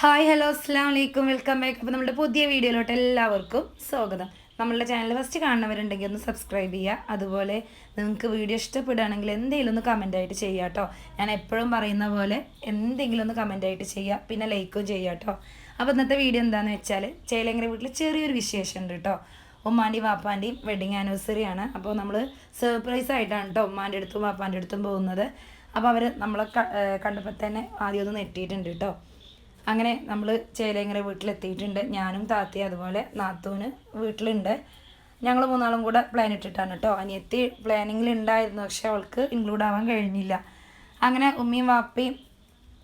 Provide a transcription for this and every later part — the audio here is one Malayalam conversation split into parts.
ഹായ് ഹലോ അസ്സാം വലൈക്കും വെൽക്കം ബാക്ക് അപ്പോൾ നമ്മുടെ പുതിയ വീഡിയോയിലോട്ട് എല്ലാവർക്കും സ്വാഗതം. നമ്മളുടെ ചാനൽ ഫസ്റ്റ് കാണുന്നവരുണ്ടെങ്കിൽ ഒന്ന് സബ്സ്ക്രൈബ് ചെയ്യുക. അതുപോലെ നിങ്ങൾക്ക് വീഡിയോ ഇഷ്ടപ്പെടുകയാണെങ്കിൽ എന്തെങ്കിലും ഒന്ന് കമന്റ് ആയിട്ട് ചെയ്യുക കേട്ടോ ഞാൻ എപ്പോഴും പറയുന്ന പോലെ എന്തെങ്കിലും ഒന്ന് കമന്റ് ആയിട്ട് ചെയ്യുക. പിന്നെ ലൈക്കും ചെയ്യുക കേട്ടോ അപ്പോൾ ഇന്നത്തെ വീഡിയോ എന്താണെന്ന് വെച്ചാൽ ചേലങ്കര വീട്ടിൽ ചെറിയൊരു വിശേഷം ഉണ്ട് കേട്ടോ ഉമ്മാന്റെയും വാപ്പാന്റെയും വെഡിങ് ആനിവേഴ്സറി ആണ്. അപ്പോൾ നമ്മൾ സർപ്രൈസ് ആയിട്ടാണ് കേട്ടോ ഉമ്മാന്റെ അടുത്തും വാപ്പാന്റെ അടുത്തും പോകുന്നത്. അപ്പോൾ അവർ നമ്മളെ കണ്ടപ്പോൾ തന്നെ ആദ്യം ഒന്ന് നെട്ടിയിട്ടുണ്ട് കേട്ടോ. അങ്ങനെ നമ്മൾ ചേലേങ്ങര വീട്ടിലെത്തിയിട്ടുണ്ട്. ഞാനും താത്തി അതുപോലെ നാത്തൂന് വീട്ടിലുണ്ട്. ഞങ്ങൾ മൂന്നാളും കൂടെ പ്ലാൻ ഇട്ടിട്ടാണ് കേട്ടോ. അനിയത്തി പ്ലാനിങ്ങിൽ ഉണ്ടായിരുന്നു പക്ഷെ അവൾക്ക് ഇൻക്ലൂഡ് ആവാൻ കഴിഞ്ഞില്ല. അങ്ങനെ ഉമ്മയും വാപ്പയും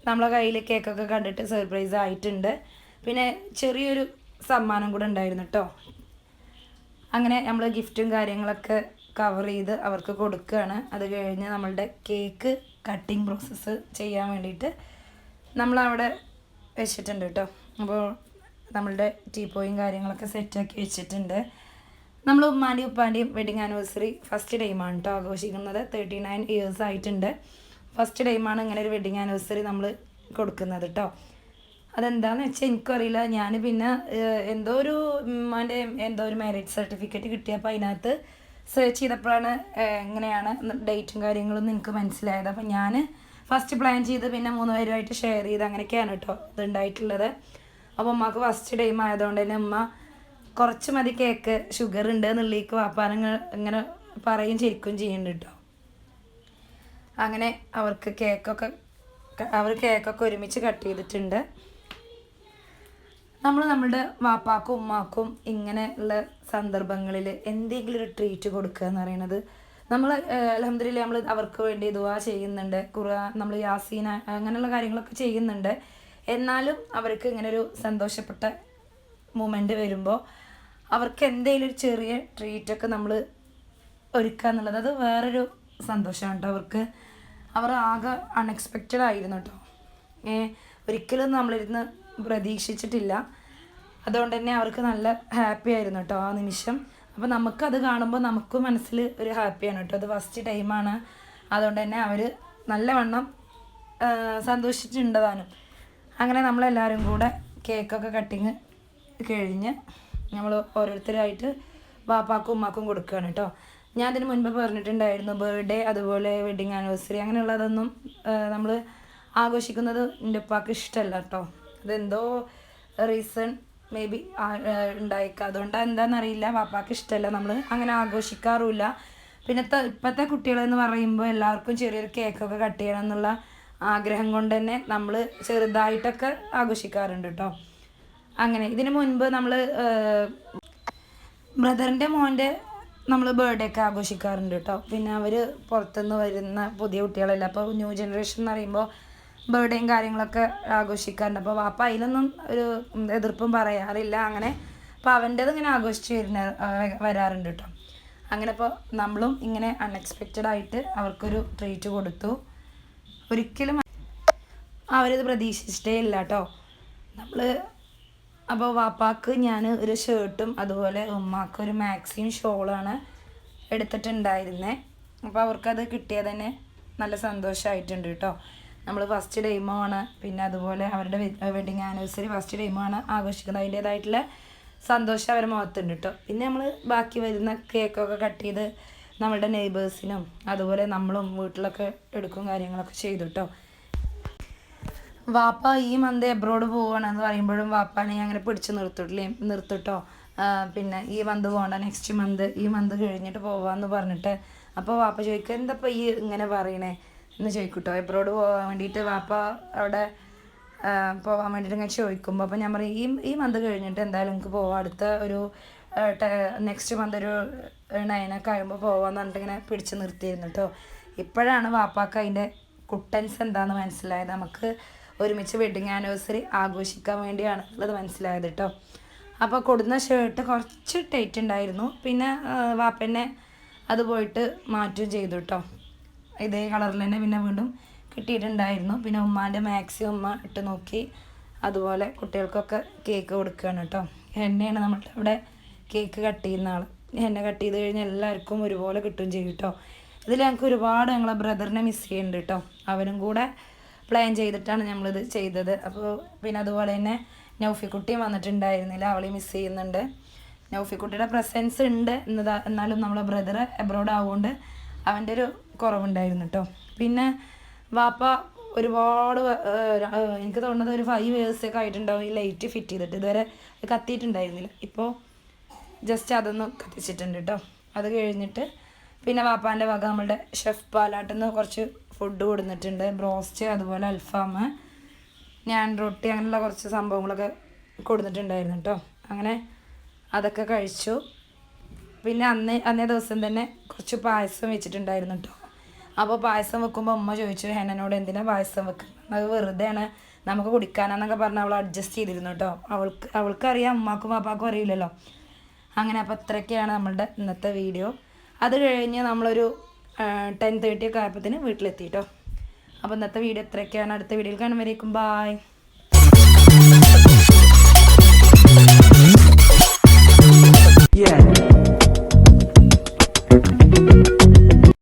നമ്മളെ കയ്യിൽ കേക്കൊക്കെ കണ്ടിട്ട് സർപ്രൈസ് ആയിട്ടുണ്ട്. പിന്നെ ചെറിയൊരു സമ്മാനം കൂടെ ഉണ്ടായിരുന്നു കേട്ടോ. അങ്ങനെ നമ്മൾ ഗിഫ്റ്റും കാര്യങ്ങളൊക്കെ കവർ ചെയ്ത് അവർക്ക് കൊടുക്കുകയാണ് അത് കഴിഞ്ഞ് നമ്മളുടെ കേക്ക് കട്ടിങ് പ്രോസസ്സ് ചെയ്യാൻ വേണ്ടിയിട്ട് നമ്മളവിടെ വെച്ചിട്ടുണ്ട് കേട്ടോ. അപ്പോൾ നമ്മളുടെ ടീപ്പോയും കാര്യങ്ങളൊക്കെ സെറ്റാക്കി വെച്ചിട്ടുണ്ട്. നമ്മൾ ഉമ്മാന്റെയും ഉപ്പാന്റെയും വെഡിങ് ആനിവേഴ്സറി ഫസ്റ്റ് ടൈമാണ് കേട്ടോ ആഘോഷിക്കുന്നത്. തേർട്ടി നയൻ ഇയേഴ്സ് ആയിട്ടുണ്ട് ഫസ്റ്റ് ടൈമാണ് ഇങ്ങനെ ഒരു വെഡിങ് ആനിവേഴ്സറി നമ്മൾ കൊടുക്കുന്നത് കേട്ടോ. അതെന്താന്ന് വെച്ചാൽ എനിക്കറിയില്ല. ഞാൻ പിന്നെ എന്തോ ഒരു ഉമ്മാന്റെ എന്തോ ഒരു മാരേജ് സർട്ടിഫിക്കറ്റ് കിട്ടിയപ്പോൾ അതിനകത്ത് സെർച്ച് ചെയ്തപ്പോഴാണ് എങ്ങനെയാണ് ഡേറ്റും കാര്യങ്ങളൊന്നും എനിക്ക് മനസ്സിലായത്. അപ്പം ഞാൻ ഫസ്റ്റ് പ്ലാൻ ചെയ്ത് പിന്നെ മൂന്ന് പേരുമായിട്ട് ഷെയർ ചെയ്ത് അങ്ങനെയൊക്കെയാണ് കേട്ടോ ഇതുണ്ടായിട്ടുള്ളത്. അപ്പോൾ ഉമ്മക്ക് ഫസ്റ്റ് ടൈം ആയതുകൊണ്ട് തന്നെ ഉമ്മ കുറച്ച് മതി കേക്ക് ഷുഗർ ഉണ്ട് എന്നുള്ളിലേക്ക് വാപ്പാനങ്ങൾ ഇങ്ങനെ പറയും ശരിക്കും ചെയ്യുന്നുണ്ട് കേട്ടോ അങ്ങനെ അവർക്ക് കേക്കൊക്കെ അവർ കേക്കൊക്കെ ഒരുമിച്ച് കട്ട് ചെയ്തിട്ടുണ്ട്. നമ്മൾ നമ്മുടെ വാപ്പാക്കും ഉമ്മാക്കും ഇങ്ങനെ ഉള്ള സന്ദർഭങ്ങളിൽ എന്തെങ്കിലും ഒരു ട്രീറ്റ് കൊടുക്കുക എന്ന് പറയുന്നത് നമ്മൾ അലഹമ്മദില്ല നമ്മൾ അവർക്ക് വേണ്ടി ദുവാ ചെയ്യുന്നുണ്ട് കുറ നമ്മൾ യാസീന അങ്ങനെയുള്ള കാര്യങ്ങളൊക്കെ ചെയ്യുന്നുണ്ട്. എന്നാലും അവർക്ക് ഇങ്ങനെ ഒരു സന്തോഷപ്പെട്ട മൂമെന്റ് വരുമ്പോൾ അവർക്ക് എന്തെങ്കിലും ഒരു ചെറിയ ട്രീറ്റൊക്കെ നമ്മൾ ഒരുക്കുക എന്നുള്ളത് അത് വേറൊരു സന്തോഷമാണ് കേട്ടോ അവർക്ക്. അവർ ആകെ അൺഎക്സ്പെക്റ്റഡ് ആയിരുന്നു കേട്ടോ. ഒരിക്കലും നമ്മളിരുന്ന് പ്രതീക്ഷിച്ചിട്ടില്ല. അതുകൊണ്ട് തന്നെ അവർക്ക് നല്ല ഹാപ്പി ആയിരുന്നു കേട്ടോ ആ നിമിഷം. അപ്പോൾ നമുക്കത് കാണുമ്പോൾ നമുക്കും മനസ്സിൽ ഒരു ഹാപ്പിയാണ് കേട്ടോ അത് ഫസ്റ്റ് ടൈമാണ് അതുകൊണ്ട് തന്നെ അവർ നല്ലവണ്ണം സന്തോഷിച്ചിട്ടുണ്ടതാനും അങ്ങനെ നമ്മളെല്ലാവരും കൂടെ കേക്കൊക്കെ കട്ടിങ് കഴിഞ്ഞ് നമ്മൾ ഓരോരുത്തരായിട്ട് വാപ്പാക്കും ഉമ്മാക്കും കൊടുക്കുകയാണ് കേട്ടോ ഞാൻ അതിന് മുൻപ് പറഞ്ഞിട്ടുണ്ടായിരുന്നു ബർത്ത്ഡേ അതുപോലെ വെഡിങ് ആനിവേഴ്സറി അങ്ങനെയുള്ളതൊന്നും നമ്മൾ ആഘോഷിക്കുന്നത് എന്റെ ഉപ്പാക്ക് ഇഷ്ടമല്ല കേട്ടോ അതെന്തോ റീസൺ മേ ബി ഉണ്ടായേക്കാം. അതുകൊണ്ട് എന്താണെന്നറിയില്ല പാപ്പാക്ക് ഇഷ്ടമല്ല നമ്മൾ അങ്ങനെ ആഘോഷിക്കാറുമില്ല. പിന്നെ ഇപ്പോഴത്തെ കുട്ടികളെന്ന് പറയുമ്പോൾ എല്ലാവർക്കും ചെറിയൊരു കേക്കൊക്കെ കട്ട് ചെയ്യണം എന്നുള്ള ആഗ്രഹം കൊണ്ട് തന്നെ നമ്മൾ ചെറുതായിട്ടൊക്കെ ആഘോഷിക്കാറുണ്ട് കേട്ടോ അങ്ങനെ ഇതിനു മുൻപ് നമ്മൾ ബ്രദറിന്റെ മോന്റെ നമ്മൾ ബർത്ത്ഡേ ഒക്കെ ആഘോഷിക്കാറുണ്ട് കേട്ടോ പിന്നെ അവർ പുറത്തുനിന്ന് വരുന്ന പുതിയ കുട്ടികളല്ല. അപ്പോൾ ന്യൂ ജനറേഷൻ എന്ന് പറയുമ്പോൾ ബർത്ത്ഡേയും കാര്യങ്ങളൊക്കെ ആഘോഷിക്കാറുണ്ട്. അപ്പോൾ വാപ്പ അതിലൊന്നും ഒരു എതിർപ്പും പറയാറില്ല. അങ്ങനെ അപ്പോൾ അവന്റേത് ഇങ്ങനെ ആഘോഷിച്ച് വരുന്ന വരാറുണ്ട് കേട്ടോ അങ്ങനെ ഇപ്പോൾ നമ്മളും ഇങ്ങനെ അൺഎക്സ്പെക്റ്റഡ് ആയിട്ട് അവർക്കൊരു ട്രീറ്റ് കൊടുത്തു. ഒരിക്കലും അവരിത് പ്രതീക്ഷിച്ചിട്ടേ ഇല്ല കേട്ടോ നമ്മൾ അപ്പോൾ വാപ്പാക്ക് ഞാൻ ഒരു ഷർട്ടും അതുപോലെ ഉമ്മാക്ക് ഒരു മാക്സിയും ഷോളാണ് എടുത്തിട്ടുണ്ടായിരുന്നത് അപ്പോൾ അവർക്കത് കിട്ടിയത് തന്നെ നല്ല സന്തോഷമായിട്ടുണ്ട് കേട്ടോ നമ്മൾ ഫസ്റ്റ് ടൈമാണ് പിന്നെ അതുപോലെ അവരുടെ വെഡിങ് ആനിവേഴ്സറി ഫസ്റ്റ് ടൈമാണ് ആഘോഷിക്കുന്നത്. അതിന്റേതായിട്ടുള്ള സന്തോഷം അവരുടെ മുഖത്തുണ്ട് കേട്ടോ പിന്നെ നമ്മൾ ബാക്കി വരുന്ന കേക്കൊക്കെ കട്ട് ചെയ്ത് നമ്മളുടെ നെയ്ബേഴ്സിനും അതുപോലെ നമ്മളും വീട്ടിലൊക്കെ എടുക്കും കാര്യങ്ങളൊക്കെ ചെയ്തു കേട്ടോ വാപ്പ ഈ മന്ത് എബ്രോഡ് പോവുകയാണെന്ന് പറയുമ്പോഴും വാപ്പാനെ അങ്ങനെ പിടിച്ച് നിർത്തിട്ടില്ലേ നിർത്തിട്ടോ പിന്നെ ഈ മന്ത് പോകണ്ട നെക്സ്റ്റ് മന്ത് ഈ മന്ത് കഴിഞ്ഞിട്ട് പോവാന്ന് പറഞ്ഞിട്ട്. അപ്പോൾ വാപ്പ ചോദിക്കുക എന്തപ്പോൾ ഈ ഇങ്ങനെ പറയണേ? എന്ന് ചോദിക്കൂട്ടോ? എബ്രോഡ് പോകാൻ വേണ്ടിയിട്ട് വാപ്പ അവിടെ പോകാൻ വേണ്ടിയിട്ട് ഇങ്ങനെ ചോദിക്കുമ്പോൾ അപ്പോൾ ഞാൻ പറയും ഈ ഈ മന്ത് കഴിഞ്ഞിട്ട് എന്തായാലും എനിക്ക് പോവാം. അടുത്ത ഒരു നെക്സ്റ്റ് മന്ത് ഒരു നയനൊക്കെ ആകുമ്പോൾ പോവാന്ന് പറഞ്ഞിട്ട് ഇങ്ങനെ പിടിച്ച് നിർത്തിയിരുന്നു കേട്ടോ ഇപ്പോഴാണ് വാപ്പാക്ക് അതിന്റെ കുട്ടൻസ് എന്താണെന്ന് മനസ്സിലായത്. നമുക്ക് ഒരുമിച്ച് വെഡിങ് ആനിവേഴ്സറി ആഘോഷിക്കാൻ വേണ്ടിയാണ് ഉള്ളത് മനസ്സിലായത് കേട്ടോ അപ്പോൾ കൊടുന്ന ഷർട്ട് കുറച്ച് ടൈറ്റ് ഉണ്ടായിരുന്നു. പിന്നെ വാപ്പനെ അത് പോയിട്ട് മാറ്റുകയും ചെയ്തു കേട്ടോ ഇതേ കളറിൽ തന്നെ പിന്നെ വീണ്ടും കിട്ടിയിട്ടുണ്ടായിരുന്നു. പിന്നെ ഉമ്മാന്റെ മാക്സി ഉമ്മ ഇട്ട് നോക്കി. അതുപോലെ കുട്ടികൾക്കൊക്കെ കേക്ക് കൊടുക്കുകയാണ് കേട്ടോ. എന്നെയാണ് നമ്മളുടെ അവിടെ കേക്ക് കട്ട് ചെയ്യുന്ന ആൾ എന്നെ കട്ട് ചെയ്ത് കഴിഞ്ഞാൽ എല്ലാവർക്കും ഒരുപോലെ കിട്ടുകയും ചെയ്യും കേട്ടോ. ഇതിൽ ഞങ്ങൾക്ക് ഒരുപാട് ഞങ്ങളെ ബ്രദറിനെ മിസ് ചെയ്യുന്നുണ്ട് കേട്ടോ. അവനും കൂടെ പ്ലാൻ ചെയ്തിട്ടാണ് നമ്മളിത് ചെയ്തത്. അപ്പോൾ പിന്നെ അതുപോലെ തന്നെ നൗഫിക്കുട്ടിയും വന്നിട്ടുണ്ടായിരുന്നില്ല. അവളെ മിസ് ചെയ്യുന്നുണ്ട്. നൗഫിക്കുട്ടിയുടെ പ്രസൻസ് ഉണ്ട് എന്നതാ എന്നാലും നമ്മളെ ബ്രദർ എബ്രോഡ് ആവുകൊണ്ട് അവന്റെ ഒരു കുറവുണ്ടായിരുന്നു കേട്ടോ പിന്നെ വാപ്പ ഒരുപാട് എനിക്ക് തോന്നുന്നത് ഒരു ഫൈവ് ഇയേഴ്സൊക്കെ ആയിട്ടുണ്ടാവും ഈ ലൈറ്റ് ഫിറ്റ് ചെയ്തിട്ട്. ഇതുവരെ കത്തിയിട്ടുണ്ടായിരുന്നില്ല. ഇപ്പോൾ ജസ്റ്റ് അതൊന്ന് കത്തിച്ചിട്ടുണ്ട് കേട്ടോ അത് കഴിഞ്ഞിട്ട് പിന്നെ വാപ്പാന്റെ വക നമ്മളുടെ ഷെഫ് പാലാട്ടിൽ നിന്ന് കുറച്ച് ഫുഡ് കൊടുത്തിട്ടുണ്ട് ബ്രോസ്റ്റ് അതുപോലെ അൽഫാം ഞാൻ റൊട്ടി അങ്ങനെയുള്ള കുറച്ച് സംഭവങ്ങളൊക്കെ കൊടുത്തിട്ടുണ്ടായിരുന്നു കേട്ടോ അങ്ങനെ അതൊക്കെ കഴിച്ചു. പിന്നെ അന്ന് അന്നേ ദിവസം തന്നെ കുറച്ച് പായസം വെച്ചിട്ടുണ്ടായിരുന്നു കേട്ടോ അപ്പോൾ പായസം വെക്കുമ്പോൾ അമ്മ ചോദിച്ചു ഹെനനോട് എന്തിനാ പായസം വെക്കുന്നത്? അത് വെറുതെയാണ്. നമുക്ക് കുടിക്കാനാന്നൊക്കെ പറഞ്ഞ് അവൾ അഡ്ജസ്റ്റ് ചെയ്തിരുന്നു കേട്ടോ അവൾക്ക് അവൾക്കറിയാം അമ്മാക്കും പാപ്പാക്കും അറിയില്ലല്ലോ. അങ്ങനെ അപ്പോൾ അത്രയൊക്കെയാണ് നമ്മളുടെ ഇന്നത്തെ വീഡിയോ. അത് കഴിഞ്ഞ് നമ്മളൊരു ടെൻ തേർട്ടി ഒക്കെ ആയപ്പത്തിന് വീട്ടിലെത്തി കേട്ടോ അപ്പോൾ ഇന്നത്തെ വീഡിയോ എത്രയൊക്കെയാണ് അടുത്ത വീഡിയോയിൽ വരേക്കും ബായ്